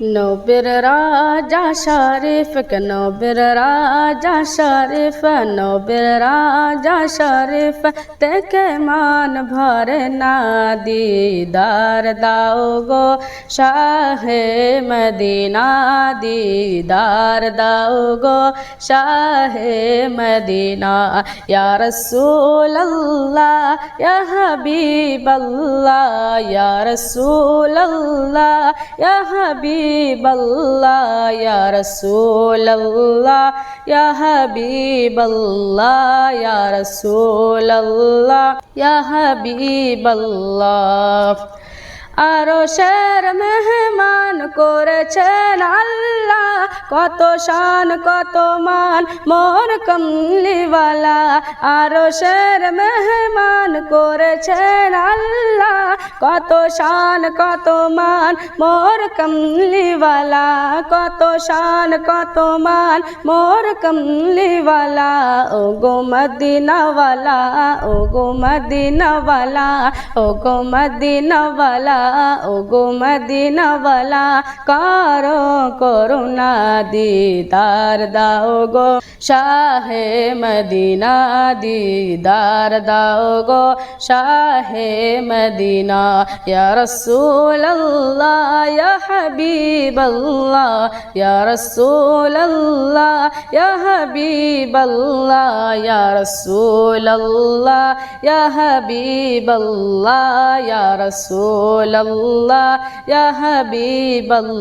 নবীর রাজা শরীফ নবীর রাজা শরীফ নবীর রাজা শরীফ দেখে মান ভরে না দিদার দাও গো শাহে মদিনা দিদার দাও গো শাহে মদিনা ইয়া রাসূলুল্লাহ হাবিবাল্লাহ, ইয়া রাসূলুল্লাহ, ইয়া হাবিবাল্লাহ, ইয়া রাসূলুল্লাহ, ইয়া হাবিবাল্লাহ। ইয়া রাসূলুল্লাহ ইয়া হাবিবাল্লাহ আরও শের মেহমান করেছেন আল্লাহ কত শান, কত মান, মোর কমলিওয়ালা। আরও শের মেহমান করেছেন আল্লাহ। কত শান, কত মান, মোর কমলিওয়ালা। কত শান, কত মান, মোর কমলিওয়ালা। ও গো মদিনাওয়ালা ও গো মদিনাওয়ালা ও গো মদিনাওয়ালা ও গো মদিনাওয়ালা। কারও করুণা দিদার দাও গো শাহে মদিনা দিদার দাও গো শাহে মদিনা ইয়া রাসূলুল্লাহ ইয়া হাবিবাল্লাহ ইয়া রাসূলুল্লাহ ইয়া হাবিবাল্লাহ ইয়া রাসূলুল্লাহ ইয়া হাবিবাল্লাহ ইয়া রাসূলুল্লাহ ইয়া হাবিবাল্লাহ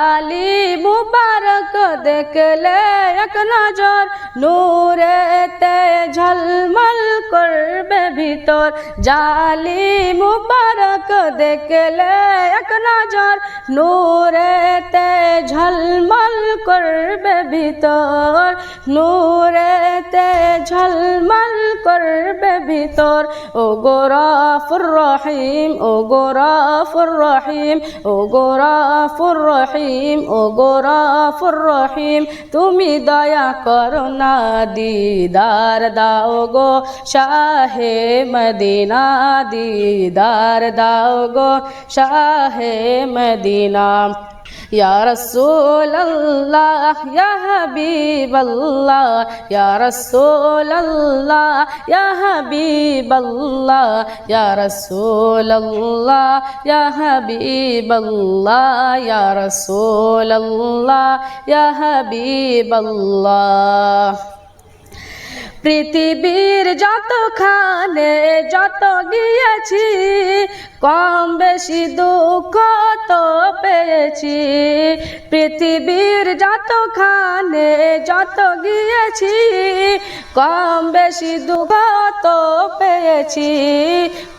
জালি মুবারক দেখলে এক নজর নূরেতে ঝলমল করবে ভিতর। জালি মুবারক দেখলে এক নজর নূরেতে ঝলমল করবে ভিতর, নূরেতে ঝলমল করবে ভিতর। ও গোরাফুর রহিম, ও গোরাফুর রহিম, ও গোরাফুর রহিম, ও গোরাফুর রহিম, তুমি দয়া করো না দিদার দাও গো, শাহে মদিনা দিদার দাও গো, শাহে মদিনা। يا رسول الله يا حبيب الله يا رسول الله يا حبيب الله يا رسول الله يا حبيب الله يا رسول الله يا حبيب الله পৃথিবীর যতখানে যত গিয়েছি কম বেশি দুঃখ পৃথিবীর পৃথিবীর যতখানে যত গিয়েছি কম বেশি দুঃখ তো পেয়েছি।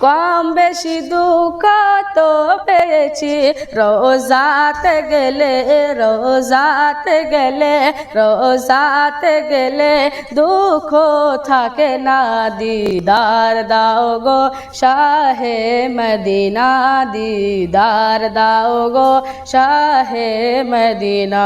কম বেশি দুঃখ তো পেয়েছি। রোজাতে গেলে রোজাতে গেলে রোজাতে গেলে দুঃখ থাকে না। দিদার দাও গো শাহে মদিনা, দিদার দাও গো শাহে মদিনা।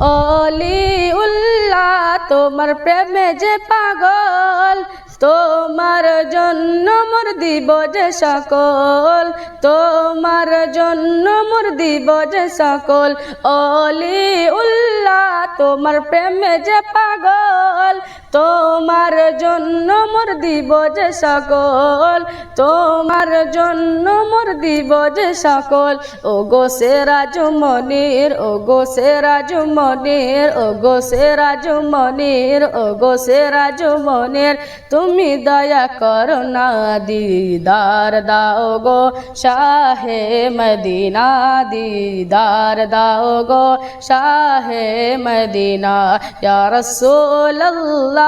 অলি উল্লাহ তোমার প্রেমে যে পাগল, তোমার জন্য মোর দিব যে সকল, তোমার জন্য মোর দিব যে সকল। অলি উল্লাহ তোমার প্রেমে যে পাগল তোমার জন্য মোর দিব যে সকল, তোমার জন্য মোর দিব যে সকল। ও গো সেরা জুমনির ও গো সেরা জুমনির ও গো সেরা জুমনির ও গো সেরা জুমনির তুমি দয়া করো না দিদার দাও গো, শাহে মদিনা দিদার দাও গো, শাহে মদিনা। ইয়া রাসূলুল্লাহ